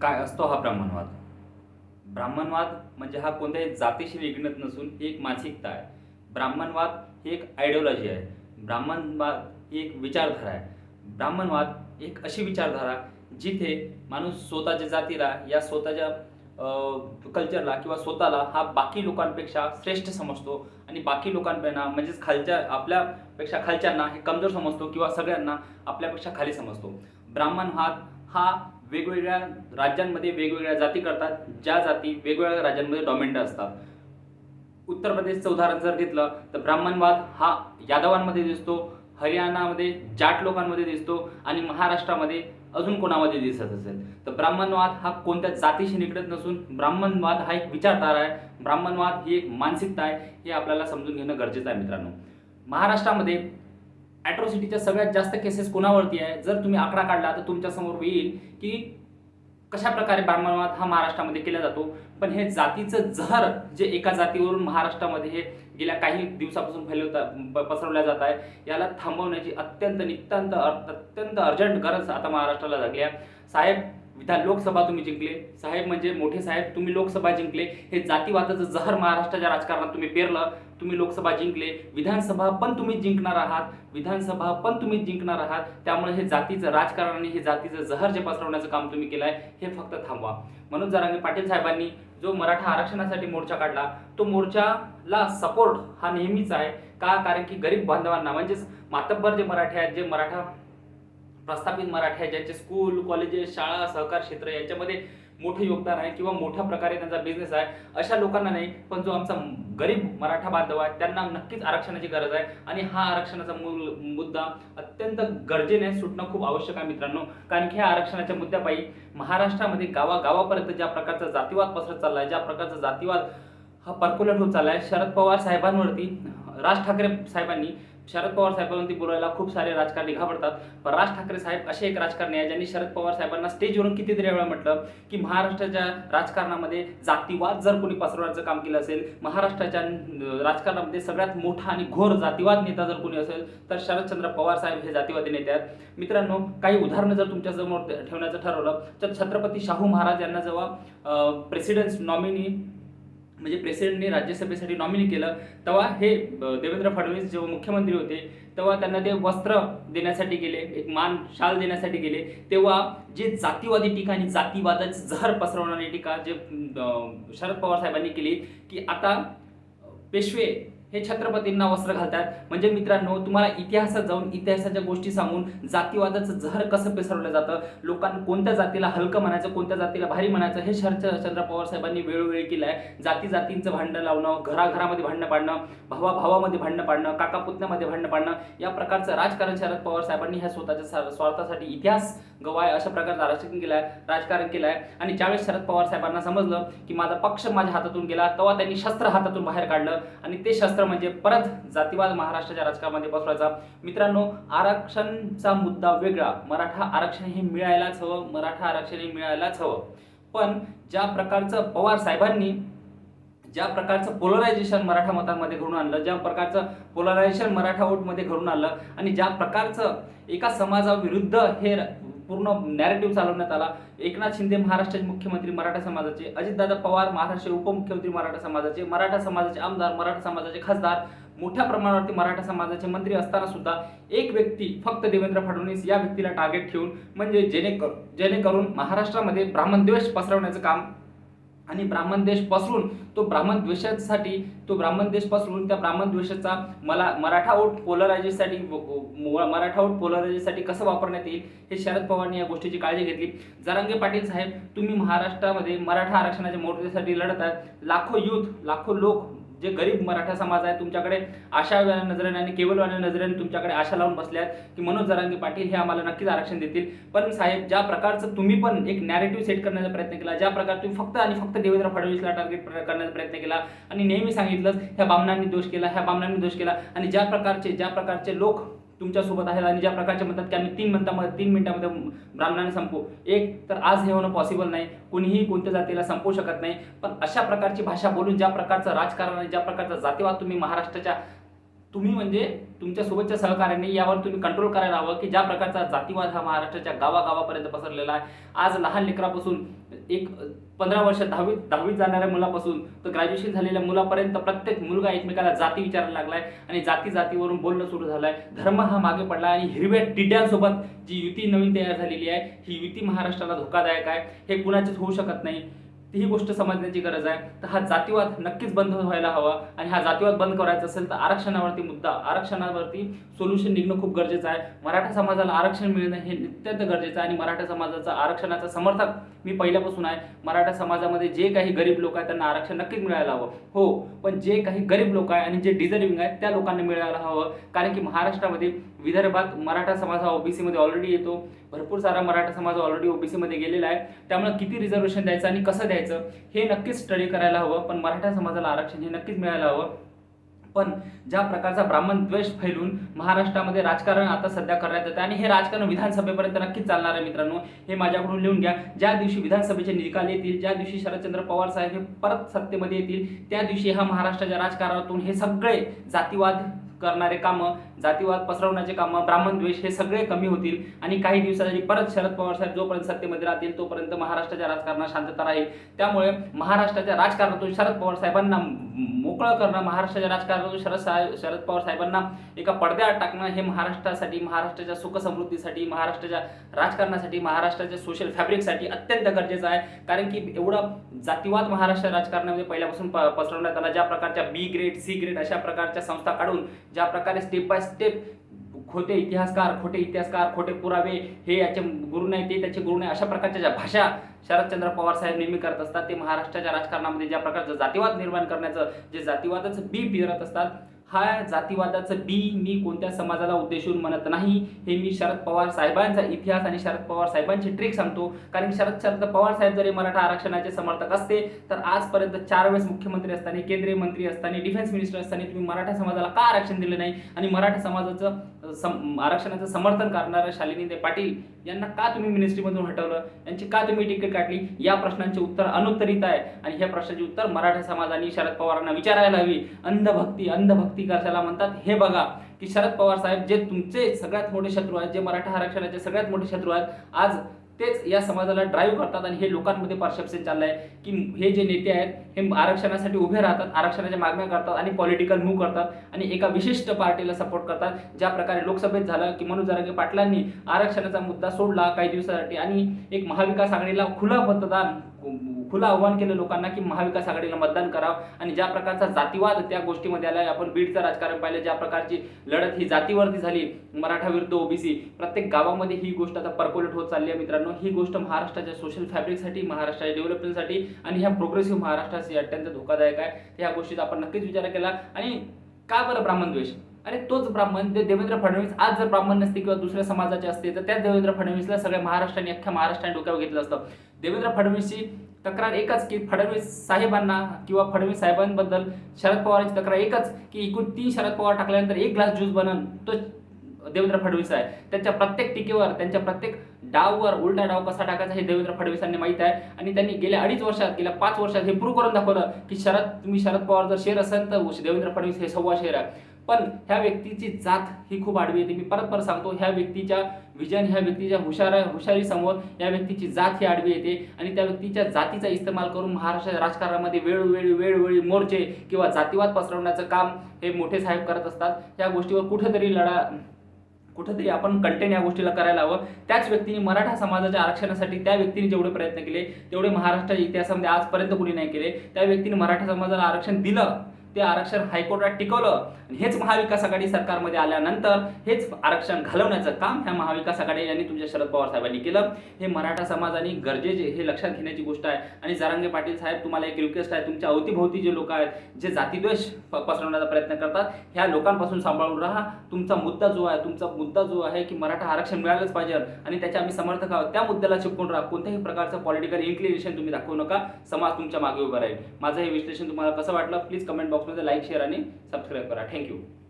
काय असतो हा ब्राह्मणवाद? ब्राह्मणवाद म्हणजे हा कोणत्याही जातीशी निगडीत नसून ही एक मानसिकता आहे. ब्राह्मणवाद ही एक आयडिओलॉजी आहे. ब्राह्मणवाद ही एक विचारधारा आहे. ब्राह्मणवाद एक अशी विचारधारा जिथे माणूस स्वतःच्या जातीला या स्वतःच्या कल्चरला किंवा स्वतःला हा बाकी लोकांपेक्षा श्रेष्ठ समजतो आणि बाकी लोकांपेक्षा म्हणजेच खालच्या आपल्यापेक्षा खालच्यांना हे कमजोर समजतो किंवा सगळ्यांना आपल्यापेक्षा खाली समजतो. ब्राह्मणवाद हा वेगवेगळ्या राज्यांमध्ये वेगवेगळ्या जाती करतात. ज्या जाती वेगवेगळ्या राज्यांमध्ये डॉमिनंट असतात. उत्तर प्रदेशचं उदाहरण जर घेतलं तर ब्राह्मणवाद हा यादवांमध्ये दिसतो हरियाणामध्ये जाट लोकांमध्ये दिसतो आणि महाराष्ट्रामध्ये अजून कोणामध्ये दिसत असेल? तर ब्राह्मणवाद हा कोणत्या जातीशी निगडत नसून ब्राह्मणवाद हा एक विचारधारा आहे. ब्राह्मणवाद ही एक मानसिकता आहे हे आपल्याला समजून घेणं गरजेचं आहे मित्रांनो. महाराष्ट्रामध्ये ॲट्रॉसिटीच्या सगळ्यात जास्त केसेस कोणावरती आहे? जर तुम्ही आकडा काढला तर तुमच्यासमोर येईल की कशा प्रकारे ब्राह्मणवाद हा महाराष्ट्रामध्ये केला जातो. पण हे जातीचं जहर जे एका जातीवरून महाराष्ट्रामध्ये हे गेल्या काही दिवसापासून फैलवता पसरवल्या जात आहे याला थांबवण्याची अत्यंत नितांत अर- अत्यंत अर्जंट गरज आता महाराष्ट्राला लागली आहे. साहेब विधान लोकसभा तुम्ही जिंकले. साहेब म्हणजे मोठे साहेब तुम्ही लोकसभा जिंकले. हे जातीवादाचं जहर महाराष्ट्राच्या राजकारणात तुम्ही पेरलं. तुम्ही लोकसभा जिंकले विधानसभा पण तुम्ही जिंकणार आहात विधानसभा पण तुम्ही जिंकणार आहात त्यामुळे हे जातीचं राजकारण आणि हे जातीचं जहर जे पसरवण्याचं काम तुम्ही केलं आहे हे फक्त थांबवा. मनोज जरांगे पाटील साहेबांनी जो मराठा आरक्षणासाठी मोर्चा काढला तो मोर्चाला सपोर्ट हा नेहमीच आहे. का? कारण की गरीब बांधवांना म्हणजेच मातब्बर जे मराठे आहेत जे मराठा प्रस्थापित मराठे आहेत ज्यांचे स्कूल कॉलेजेस शाळा सहकार क्षेत्र यांच्यामध्ये मोठं योगदान आहे किंवा मोठ्या प्रकारे त्यांचा बिझनेस आहे अशा लोकांना नाही पण जो आमचा गरीब मराठा बांधव आहे त्यांना नक्कीच आरक्षणाची गरज आहे. आणि हा आरक्षणाचा मूल मुद्दा अत्यंत गरजेने सुटणं खूप आवश्यक आहे मित्रांनो. कारण की ह्या आरक्षणाच्या मुद्द्यापायी महाराष्ट्रामध्ये गावागावापर्यंत ज्या प्रकारचा जातीवाद पसरत चालला आहे ज्या प्रकारचा जातीवाद हा पर्क्युलेट होत चालला आहे शरद पवार साहेबांवरती राज ठाकरे साहेबांनी शरद पवार साहेबांवरती बोलायला खूप सारे राजकारणी घाबरतात. पण राज ठाकरे साहेब असे एक राजकारणी आहे ज्यांनी शरद पवार साहेबांना स्टेजवरून कितीतरी वेळा म्हटलं की महाराष्ट्राच्या राजकारणामध्ये जातीवाद जर कोणी पसरवण्याचं काम केलं असेल महाराष्ट्राच्या राजकारणामध्ये सगळ्यात मोठा आणि घोर जातीवाद नेता जर कोणी असेल तर शरदचंद्र पवार साहेब हे जातीवादी नेते आहेत. मित्रांनो काही उदाहरणं जर तुमच्यासमोर ठेवण्याचं ठरवलं तर छत्रपती शाहू महाराज यांना जेव्हा प्रेसिडेंट नॉमिनी म्हणजे प्रेसिडेंटने राज्यसभेसाठी नॉमिनी केलं तेव्हा हे देवेंद्र फडणवीस जेव्हा मुख्यमंत्री होते तेव्हा त्यांना ते वस्त्र देण्यासाठी गेले एक मान शाल देण्यासाठी गेले तेव्हा जे जातीवादी टीका आणि जातीवादाचं जहर पसरवणारी टीका जे शरद पवार साहेबांनी केली की आता पेशवे हे छत्रपतींना वस्त्र घालतात. म्हणजे मित्रांनो तुम्हाला इतिहासात जाऊन इतिहासाच्या गोष्टी सांगून जातीवादाचं जहर कसं पिसरवलं जातं लोकांना कोणत्या जातीला हलकं म्हणायचं कोणत्या जातीला भारी म्हणायचं हे शरदचंद्र पवार साहेबांनी वेळोवेळी केलं आहे जाती जातींचं भांडण लावणं घराघरामध्ये भांडणं पाडणं भावा भावामध्ये भांडणं पाडणं काका पुतण्यामध्ये भांडणं पाडणं या प्रकारचं राजकारण शरद पवार साहेबांनी ह्या स्वतःच्या सा- स्वार्थासाठी इतिहास गवाय अशा प्रकारचं राजकारण केलं आहे राजकारण केलं आहे आणि ज्यावेळेस शरद पवार साहेबांना समजलं की माझा पक्ष माझ्या हातातून गेला तेव्हा त्यांनी शस्त्र हातातून बाहेर काढलं. आणि ते शस्त्र म्हणजे परत जातीवाद महाराष्ट्राच्या राजकारणामध्ये पसरायचा मित्रांनो आरक्षणचा मुद्दा वेगळा. मराठा आरक्षण हे मिळायलाच हवं मराठा आरक्षण हे मिळायलाच हवं. पण ज्या प्रकारचं पवार साहेबांनी ज्या प्रकारचं पोलरायझेशन मराठा मतांमध्ये घडून आणलं ज्या प्रकारचं पोलरायझेशन मराठा वोटमध्ये घडून आणलं आणि ज्या प्रकारचं एका समाजाविरुद्ध हे र- पूर्ण नॅरेटिव्ह चालवण्यात आला. एकनाथ शिंदे महाराष्ट्राचे मुख्यमंत्री मराठा समाजाचे अजितदादा पवार महाराष्ट्र उपमुख्यमंत्री मराठा समाजाचे मराठा समाजाचे आमदार मराठा समाजाचे खासदार मोठ्या प्रमाणावरती मराठा समाजाचे मंत्री असताना सुद्धा एक व्यक्ती फक्त देवेंद्र फडणवीस या व्यक्तीला टार्गेट ठेवून म्हणजे जेणेकरून जेणेकरून महाराष्ट्रामध्ये ब्राह्मणद्वेष पसरवण्याचं काम आणि ब्राह्मण देश पसरून तो ब्राह्मण द्वेषासाठी तो ब्राह्मण देश पसरून त्या ब्राह्मण द्वेषाचा मला मराठा वोट पोलरायझेशनसाठी मराठा वोट पोलरायझेशनसाठी कसं वापरण्यात येईल हे शरद पवारांनी या गोष्टीची काळजी घेतली. जरांगे पाटील साहेब तुम्ही महाराष्ट्रामध्ये मराठा आरक्षणाच्या मोर्चासाठी लढत आहात. लाखो युथ लाखो लोक जे गरीब मराठा समाज आहे तुमच्याकडे आशा नजरेने आणि केवलवाल्या नजरेने तुमच्याकडे आशा लावून बसले आहेत की मनोज जरांगे पाटील हे आम्हाला नक्कीच आरक्षण देतील. पण साहेब ज्या प्रकारचं तुम्ही पण एक नॅरेटिव्ह सेट करण्याचा प्रयत्न केला ज्या प्रकारे तुम्ही फक्त आणि फक्त देवेंद्र फडणवीसला टार्गेट करण्याचा प्रयत्न केला आणि नेहमी सांगितलं ह्या बामणांनी दोष केला ह्या बामणांनी दोष केला आणि ज्या प्रकारचे ज्या प्रकारचे लोक तुमच्यासोबत आहे आणि ज्या प्रकारचे म्हणतात की आम्ही तीन मिनटामध्ये तीन मिनिटामध्ये ब्राह्मणाने संपू एक तर आज हे होणं पॉसिबल नाही. कोणीही कोणत्या जातीला संपवू शकत नाही. पण अशा प्रकारची भाषा बोलून ज्या प्रकारचं राजकारण आणि ज्या प्रकारचा जातीवाद तुम्ही महाराष्ट्राच्या तुम्ही म्हणजे तुमच्या सोबतच्या सहकार्याने यावर तुम्ही कंट्रोल करायला हवं की ज्या प्रकारचा जातीवाद हा महाराष्ट्राच्या गावागावापर्यंत पसरलेला आहे. आज लहान लेकरापासून एक पंधरा वर्ष दहावीत दहावीत जाणाऱ्या मुलापासून तर ग्रॅज्युएशन झालेल्या मुलापर्यंत प्रत्येक मुलगा एकमेकाला जाती विचारायला लागलाय आणि जाती जातीवरून बोलणं सुरू झालंय. धर्म हा मागे पडला आणि हिरव्या टिड्यांसोबत जी युती नवीन तयार झालेली आहे ही युती महाराष्ट्राला धोकादायक आहे. हे कुणाचेच होऊ शकत नाही. ही गोष्ट समजण्याची गरज आहे. तर हा जातीवाद नक्कीच बंद व्हायला हवा आणि हा जातीवाद बंद करायचा असेल तर आरक्षणावरती मुद्दा आरक्षणावरती सोल्युशन निघणं खूप गरजेचं आहे. मराठा समाजाला आरक्षण मिळणं हे अत्यंत गरजेचं आहे आणि मराठा समाजाचा आरक्षणाचा समर्थक मी पहिल्यापासून आहे. मराठा समाजामध्ये जे काही गरीब लोक आहेत त्यांना आरक्षण नक्कीच मिळायला हवं. हो पण जे काही गरीब लोक आहे आणि जे डिझर्विंग आहेत त्या लोकांना मिळायला हवं. कारण की महाराष्ट्रामध्ये विदर्भात मराठा समाज हा ओबीसीमध्ये ऑलरेडी येतो. भरपूर सारा मराठा समाज ऑलरेडी ओबीसीमध्ये गेलेला आहे. त्यामुळे किती रिझर्वेशन द्यायचं आणि कसं द्यायचं हे नक्कीच स्टडी करायला हवं. पण मराठा समाजाला आरक्षण हे नक्कीच मिळायला हवं. पण ज्या प्रकारचा ब्राह्मण द्वेष फैलून महाराष्ट्रामध्ये राजकारण आता सध्या करण्यात येतं आणि हे राजकारण विधानसभेपर्यंत नक्कीच चालणार आहे मित्रांनो. हे माझ्याकडून लिहून घ्या. ज्या दिवशी विधानसभेचे निकाल येतील ज्या दिवशी शरदचंद्र पवार साहेब हे परत सत्तेमध्ये येतील त्या दिवशी हा महाराष्ट्राच्या राजकारणातून हे सगळे जातीवाद करणारे कामं जातीवाद पसरवण्याचे कामं ब्राह्मण द्वेष हे सगळे कमी होतील. आणि काही दिवसासाठी परत शरद पवार साहेब जोपर्यंत सत्तेमध्ये राहतील तोपर्यंत महाराष्ट्राच्या राजकारणात शांतता राहील. त्यामुळे महाराष्ट्राच्या राजकारणातून शरद पवार साहेबांना मोकळं करणं महाराष्ट्राच्या राजकारणातून शरद साहेब शरद पवार साहेबांना एका पडद्याआड टाकणं हे महाराष्ट्रासाठी महाराष्ट्राच्या सुखसमृद्धीसाठी महाराष्ट्राच्या राजकारणासाठी महाराष्ट्राच्या सोशल फॅब्रिकसाठी अत्यंत गरजेचं आहे. कारण की एवढा जातीवाद महाराष्ट्र राजकारणामध्ये पहिल्यापासून प पसरवण्यात आला. ज्या प्रकारच्या बी ग्रेड सी ग्रेड अशा प्रकारच्या संस्था काढून ज्या प्रकारे स्टेप बाय स्टेप खोटे इतिहासकार खोटे इतिहासकार खोटे पुरावे हे याचे गुरु नाही ते त्याचे गुरु नाही अशा प्रकारच्या ज्या भाषा शरदचंद्र पवार साहेब नेहमी करत असतात ते महाराष्ट्राच्या राजकारणामध्ये ज्या प्रकारचं जातीवाद निर्माण करण्याचं जे जातीवादाचं बी पिरत असतात हा जातीवादाचं बी मी कोणत्या समाजाला उद्देशून म्हणत नाही हे मी शरद पवार साहेबांचा इतिहास आणि शरद पवार साहेबांची ट्रिक सांगतो. कारण शरद शरद पवार साहेब जरी मराठा आरक्षणाचे समर्थक असते तर आजपर्यंत चार वेळेस मुख्यमंत्री असताना केंद्रीय मंत्री असताना डिफेन्स मिनिस्टर असताना तुम्ही मराठा समाजाला का आरक्षण दिलं नाही? आणि मराठा समाजाचं सम आरक्षणाचं समर्थन करणाऱ्या शालिनी पाटील यांना का तुम्ही मिनिस्ट्रीमधून हटवलं? यांची का तुम्ही तिकीट काढली? या प्रश्नांचे उत्तर अनुत्तरित आहे. आणि ह्या प्रश्नाचे उत्तर मराठा समाजाने शरद पवारांना विचारायला हवी. अंधभक्ती अंधभक्ती कशाला म्हणतात? हे बघा की शरद पवार साहेब जे तुमचे सगळ्यात मोठे शत्रू आहेत जे मराठा आरक्षणाचे सगळ्यात मोठे शत्रू आहेत आज तेच या समाजाला ड्राईव्ह करतात आणि हे लोकांमध्ये परसेप्शन आहे की हे जे नेते आहेत हे आरक्षणासाठी उभे राहतात आरक्षणाच्या मागण्या करतात आणि पॉलिटिकल मूव्ह करतात आणि एका विशिष्ट पार्टीला सपोर्ट करतात. ज्या प्रकारे लोकसभेत झालं की मनोज जरांगे पाटलांनी आरक्षणाचा मुद्दा सोडला काही दिवसासाठी आणि एक महाविकास आघाडीला खुला मतदान खुलं आव्हान केलं लोकांना की महाविकास आघाडीला मतदान करावं. आणि ज्या प्रकारचा जातीवाद त्या गोष्टीमध्ये आला आपण बीडचं राजकारण पाहिलं ज्या प्रकारची लढत ही जातीवरती झाली मराठा विरुद्ध ओबीसी प्रत्येक गावामध्ये ही गोष्ट आता पर्कोलेट होत चालली आहे मित्रांनो. ही गोष्ट महाराष्ट्राच्या सोशल फॅब्रिकसाठी महाराष्ट्राच्या डेव्हलपमेंटसाठी आणि ह्या प्रोग्रेसिव्ह महाराष्ट्रासाठी अत्यंत धोकादायक आहे. ह्या गोष्टीचा आपण नक्कीच विचार केला. आणि का बरं ब्राह्मण द्वेष? अरे तोच ब्राह्मण ते देवेंद्र फडणवीस आज जर ब्राह्मण नसते किंवा दुसऱ्या समाजाचे असते तर त्या देवेंद्र फडणवीसला सगळ्या महाराष्ट्राने अख्ख्या महाराष्ट्राने डोक्यावर घेतलं असतं. देवेंद्र फडणवीसची तक्रार एकच की फडणवीस साहेबांना किंवा फडणवीस साहेबांबद्दल शरद पवारांची तक्रार एकच की एकूण तीन शरद पवार टाकल्यानंतर एक ग्लास ज्यूस बनन तो देवेंद्र फडणवीस आहे. त्यांच्या प्रत्येक टीकेवर त्यांच्या प्रत्येक डाववर उलटा डाव कसा टाकायचा हे देवेंद्र फडणवीसांनी माहीत आहे. आणि त्यांनी गेल्या अडीच वर्षात गेल्या पाच वर्षात हे प्रूव्ह करून दाखवलं की शरद तुम्ही शरद पवार जर शेअर असेल तर देवेंद्र फडणवीस हे सव्वा शेअर आहे. पण ह्या व्यक्तीची जात ही खूप आडवी येते. मी परत परत सांगतो ह्या व्यक्तीच्या विजन ह्या व्यक्तीच्या हुशार हुशारीसमोर या व्यक्तीची जात ही आडवी येते आणि त्या व्यक्तीच्या जातीचा इस्तेमाल करून महाराष्ट्र राजकारणामध्ये वेळोवेळी वेळोवेळी मोर्चे किंवा जातीवाद पसरवण्याचं काम हे मोठे साहेब करत असतात. या गोष्टीवर कुठेतरी लढा कुठेतरी आपण कंटेन या गोष्टीला करायला हवं. त्याच व्यक्तीने मराठा समाजाच्या आरक्षणासाठी त्या व्यक्तीने जेवढे प्रयत्न केले तेवढे महाराष्ट्राच्या इतिहासामध्ये आजपर्यंत कुणी नाही केले. त्या व्यक्तीने मराठा समाजाला आरक्षण दिलं ते आरक्षण हायकोर्टात टिकवलं हेच महाविकास आघाडी सरकारमध्ये आल्यानंतर हेच आरक्षण घालवण्याचं काम ह्या महाविकास आघाडी यांनी तुमच्या शरद पवार साहेबांनी केलं. हे मराठा समाजाने गरजेचे हे लक्षात घेण्याची गोष्ट आहे. आणि जारांगे पाटील साहेब तुम्हाला एक रिक्वेस्ट आहे. तुमच्या अवतीभोवती जे लोक आहेत जे जातीद्वेष प- पसरवण्याचा प्रयत्न करतात ह्या लोकांपासून सांभाळून राहा. तुमचा मुद्दा जो आहे तुमचा मुद्दा जो आहे की मराठा आरक्षण मिळालंच पाहिजे. आणि त्याच्या आम्ही समर्थक आहोत. त्या मुद्द्याला चिपकून राहा. कोणत्याही प्रकारचं पॉलिटिकल इन्क्लिनेशन तुम्ही दाखवू नका. समाज तुमच्या मागे उभा राहील. माझं हे विश्लेषण तुम्हाला कसं वाटलं? प्लीज कमेंट बॉक्समध्ये लाईक शेअर आणि सबस्क्राईब करा. Thank you Thank you.